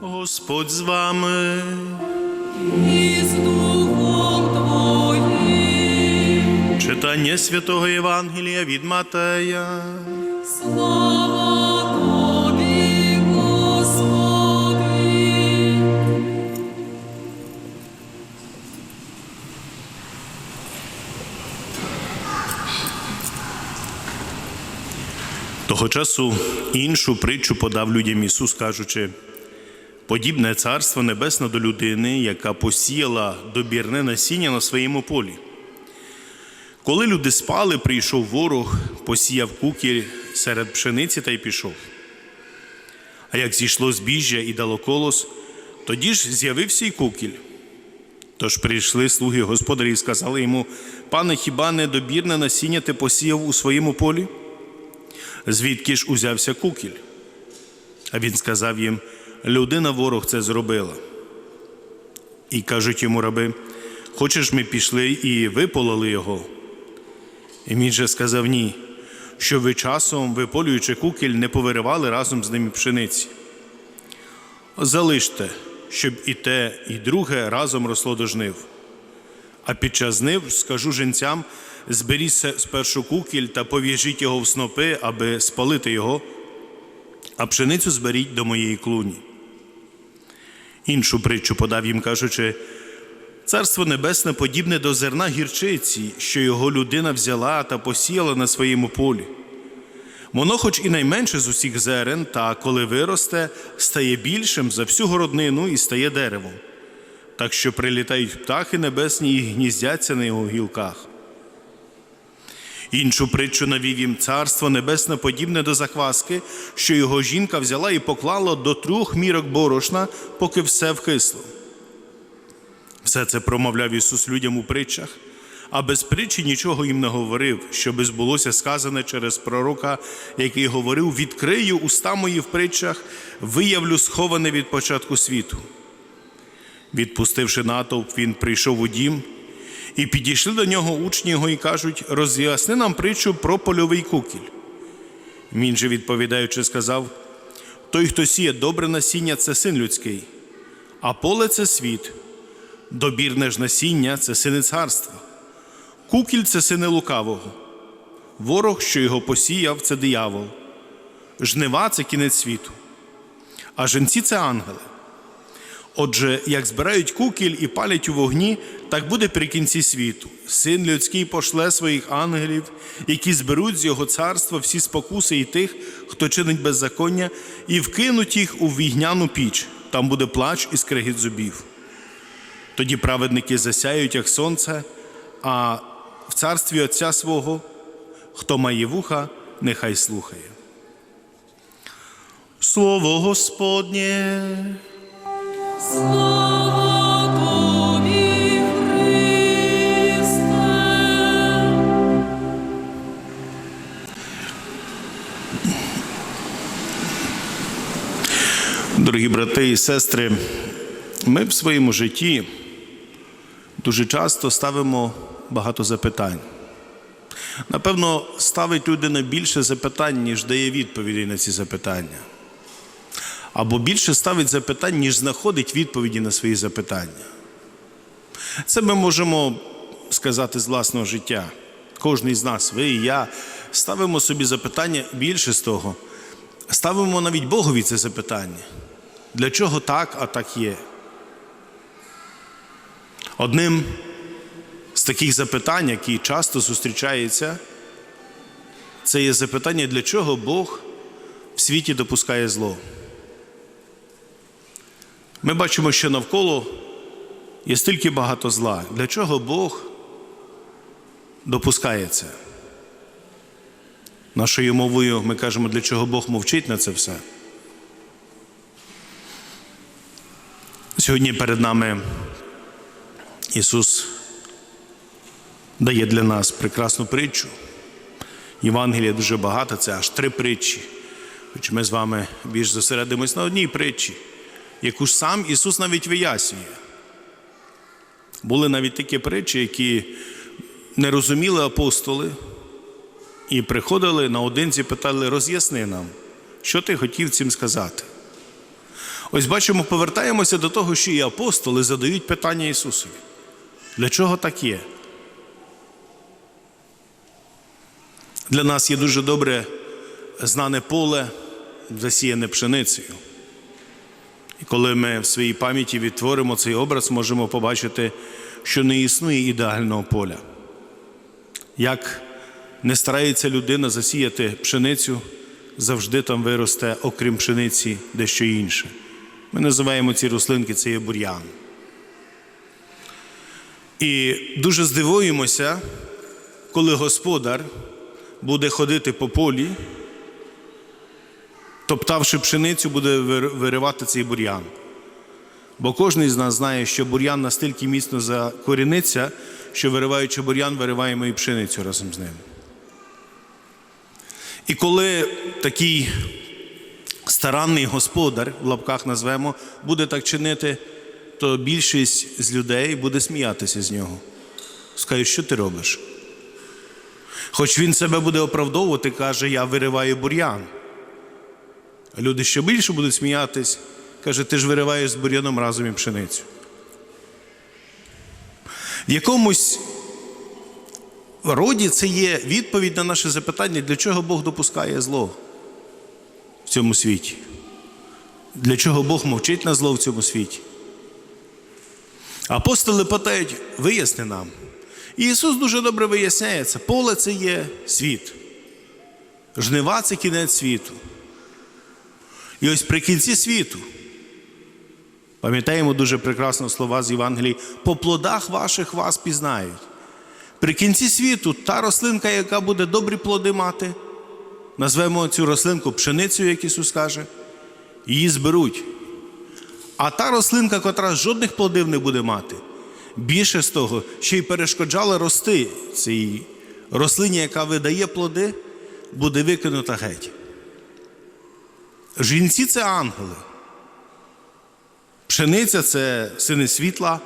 Господь з вами. і з Духом Твоїм. Читання святого Євангелія від Матея. Слава Тобі, Господи. Того часу іншу притчу подав людям Ісус, кажучи, подібне царство небесне до людини, яка посіяла добірне насіння на своєму полі. Коли люди спали, прийшов ворог, посіяв кукіль серед пшениці та й пішов. А як зійшло збіжжя і дало колос, тоді ж з'явився й кукіль. Тож прийшли слуги господарі і сказали йому: Пане, хіба не добірне насіння ти посіяв у своєму полі? звідки ж узявся кукіль? А він сказав їм: людина ворог це зробила. І кажуть йому раби: Хочеш, ми пішли і випололи його? І він же сказав ні, що ви часом, виполюючи кукіль, не повиривали разом з ними пшениці. Залиште, щоб і те, і друге разом росло до жнив. А під час жнив скажу жінцям: зберіться спершу кукіль та пов'яжіть його в снопи, аби спалити його, а пшеницю зберіть до моєї клуні. Іншу притчу подав їм, кажучи: Царство Небесне подібне до зерна гірчиці, що його людина взяла та посіяла на своєму полі. Воно, хоч і найменше з усіх зерен, та коли виросте, стає більшим за всю городнину і стає деревом так що прилітають птахи небесні і гніздяться на його гілках. Іншу притчу навів їм царство небесне подібне до закваски, що його жінка взяла і поклала до трьох мірок борошна, поки все вкисло. Все це промовляв Ісус людям у притчах, а без притчі нічого їм не говорив, щоби збулося сказане через пророка, який говорив: відкрию уста мої в притчах, виявлю сховане від початку світу. Відпустивши натовп, він прийшов у дім, і підійшли до нього учні його і кажуть: роз'ясни нам притчу про польовий кукіль. Він же, відповідаючи, сказав: Той, хто сіє добре насіння, це син людський, а поле це світ, добірне ж насіння це сини царства. Кукіль це сини лукавого, ворог, що його посіяв, це диявол, жнива це кінець світу, а женці це ангели. Отже, як збирають кукіль і палять у вогні, так буде при кінці світу. Син людський пошле своїх ангелів, які зберуть з його царства всі спокуси і тих, хто чинить беззаконня, і вкинуть їх у вігняну піч. Там буде плач і скрегіт зубів. Тоді праведники засяють, як сонце, а в царстві Отця свого, хто має вуха, нехай слухає. Слово Господнє. Слава Дорогі брати і сестри, ми в своєму житті дуже часто ставимо багато запитань. Напевно, ставить людина більше запитань, ніж дає відповідей на ці запитання. Або більше ставить запитань, ніж знаходить відповіді на свої запитання. Це ми можемо сказати з власного життя. Кожний з нас, ви і я, ставимо собі запитання більше з того. Ставимо навіть Богові це запитання. Для чого так, а так є? Одним з таких запитань, які часто зустрічаються, це є запитання, для чого Бог в світі допускає зло. Ми бачимо, що навколо є стільки багато зла. Для чого Бог допускає це? Нашою мовою ми кажемо, для чого Бог мовчить на це все. Сьогодні перед нами Ісус дає для нас прекрасну притчу. Євангелія дуже багато, це аж три притчі. Хоч ми з вами більш зосередимось на одній притчі, яку ж сам Ісус навіть вияснює. Були навіть такі притчі, які не розуміли апостоли, і приходили наодинці, питали, роз'ясни нам, що ти хотів цим сказати. Ось бачимо, повертаємося до того, що і апостоли задають питання Ісусові. Для чого так є? Для нас є дуже добре знане поле, засіяне пшеницею. І коли ми в своїй пам'яті відтворимо цей образ, можемо побачити, що не існує ідеального поля. Як не старається людина засіяти пшеницю, завжди там виросте, окрім пшениці, дещо інше. Ми називаємо ці рослинки це є бур'ян. І дуже здивуємося, коли господар буде ходити по полі, топтавши пшеницю, буде виривати цей бур'ян. Бо кожен з нас знає, що бур'ян настільки міцно закоріниться, що вириваючи бур'ян, вириваємо і пшеницю разом з ним. І коли такий старанний господар, в лапках назвемо, буде так чинити, то більшість з людей буде сміятися з нього. Скажуть, що ти робиш? Хоч він себе буде оправдовувати, каже, я вириваю бур'ян. Люди ще більше будуть сміятись, каже, ти ж вириваєш з бур'яном разом і пшеницю. В якомусь роді це є відповідь на наше запитання, для чого Бог допускає зло в цьому світі. Для чого Бог мовчить на зло в цьому світі? Апостоли питають, виясни нам. І Ісус дуже добре виясняє це. Поле це є світ. Жнива це кінець світу. І ось при кінці світу, пам'ятаємо дуже прекрасно слова з Євангелії, по плодах ваших вас пізнають. При кінці світу та рослинка, яка буде добрі плоди мати, назвемо цю рослинку пшеницею, як Ісус каже, її зберуть. А та рослинка, котра жодних плодів не буде мати, більше з того, ще й перешкоджала рости цій рослині, яка видає плоди, буде викинута геть. Жінці це ангели. Пшениця це сини світла,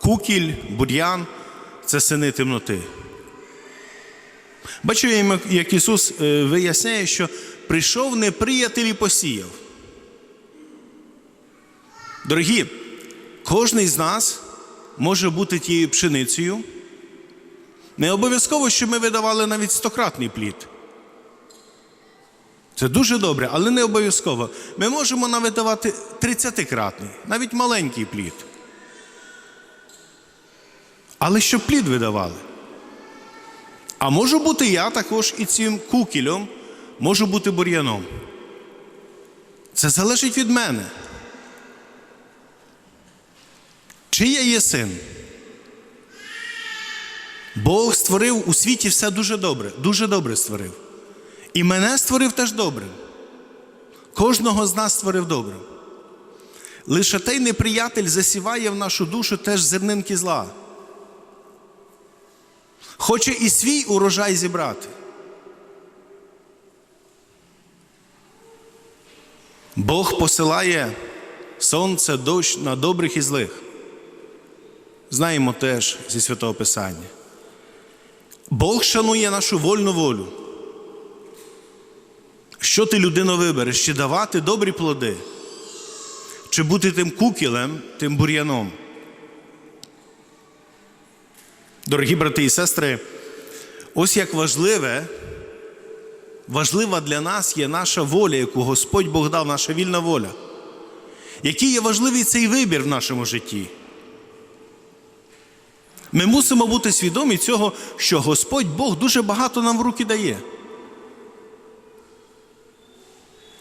кукіль, бур'ян це сини темноти. Бачимо, як Ісус е, виясняє, що прийшов неприятель і посіяв. Дорогі, кожен з нас може бути тією пшеницею. Не обов'язково, щоб ми видавали навіть стократний плід. Це дуже добре, але не обов'язково. Ми можемо навіть давати 30-кратний, навіть маленький плід. Але щоб плід видавали. А можу бути я також і цим кукілем, можу бути бур'яном. Це залежить від мене. Чи я є син? Бог створив у світі все дуже добре, дуже добре створив. І мене створив теж добрим. Кожного з нас створив добрим. Лише той неприятель засіває в нашу душу теж зернинки зла. Хоче і свій урожай зібрати. Бог посилає сонце, дощ на добрих і злих. Знаємо теж зі Святого Писання. Бог шанує нашу вольну волю. Що ти людино вибереш? Чи давати добрі плоди? Чи бути тим кукілем, тим бур'яном? Дорогі брати і сестри, ось як важливе, важлива для нас є наша воля, яку Господь Бог дав, наша вільна воля. Який є важливий цей вибір в нашому житті? Ми мусимо бути свідомі цього, що Господь Бог дуже багато нам в руки дає.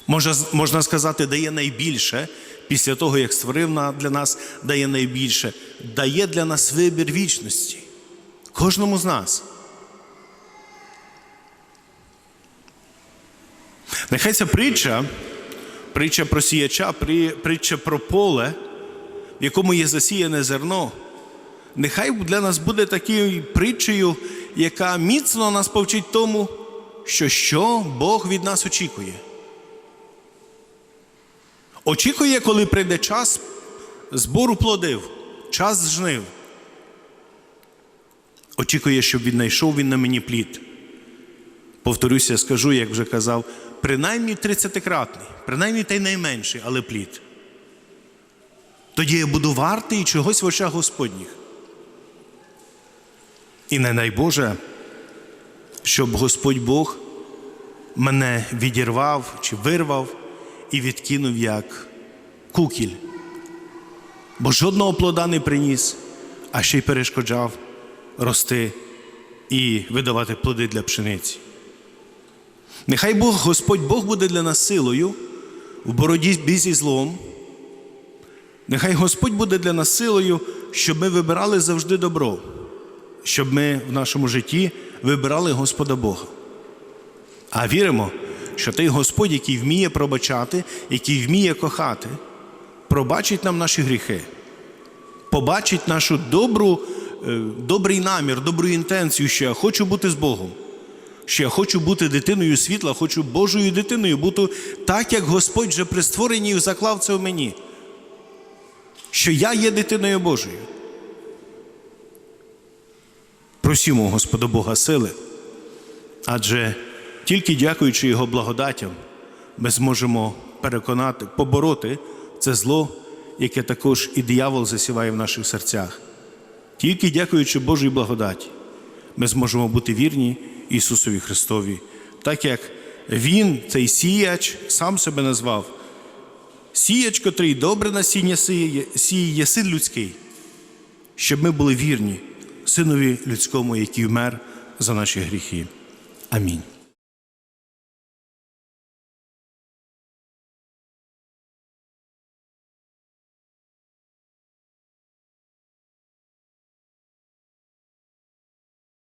Можна, можна сказати, дає найбільше після того, як створив для нас, дає найбільше, дає для нас вибір вічності. Кожному з нас. Нехай ця притча, притча про сіяча, притча про поле, в якому є засіяне зерно. Нехай для нас буде такою притчею, яка міцно нас повчить тому, що що Бог від нас очікує. Очікує, коли прийде час збору плодив, час жнив. Очікує, щоб віднайшов він на мені плід. Повторюся, скажу, як вже казав, принаймні 30-кратний, принаймні той найменший, але плід. Тоді я буду вартий чогось в очах Господніх. І не дай Боже, щоб Господь Бог мене відірвав чи вирвав і відкинув як кукіль. Бо жодного плода не приніс, а ще й перешкоджав рости і видавати плоди для пшениці. Нехай Бог, Господь Бог буде для нас силою в боротьбі зі злом. Нехай Господь буде для нас силою, щоб ми вибирали завжди добро, щоб ми в нашому житті вибирали Господа Бога. А віримо, що той Господь, який вміє пробачати, який вміє кохати, пробачить нам наші гріхи, побачить нашу добру, добрий намір, добру інтенцію, що я хочу бути з Богом, що я хочу бути дитиною світла, хочу Божою дитиною, бути так, як Господь вже при створенні заклав це в мені, що я є дитиною Божою. Просімо Господа Бога сили, адже тільки дякуючи Його благодатям, ми зможемо переконати, побороти це зло, яке також і диявол засіває в наших серцях. Тільки дякуючи Божій благодаті, ми зможемо бути вірні Ісусові Христові, так як Він, цей сіяч, сам себе назвав. Сіяч, котрий добре насіння сіє, сіє син людський, щоб ми були вірні Синові людському, який вмер за наші гріхи. Амінь.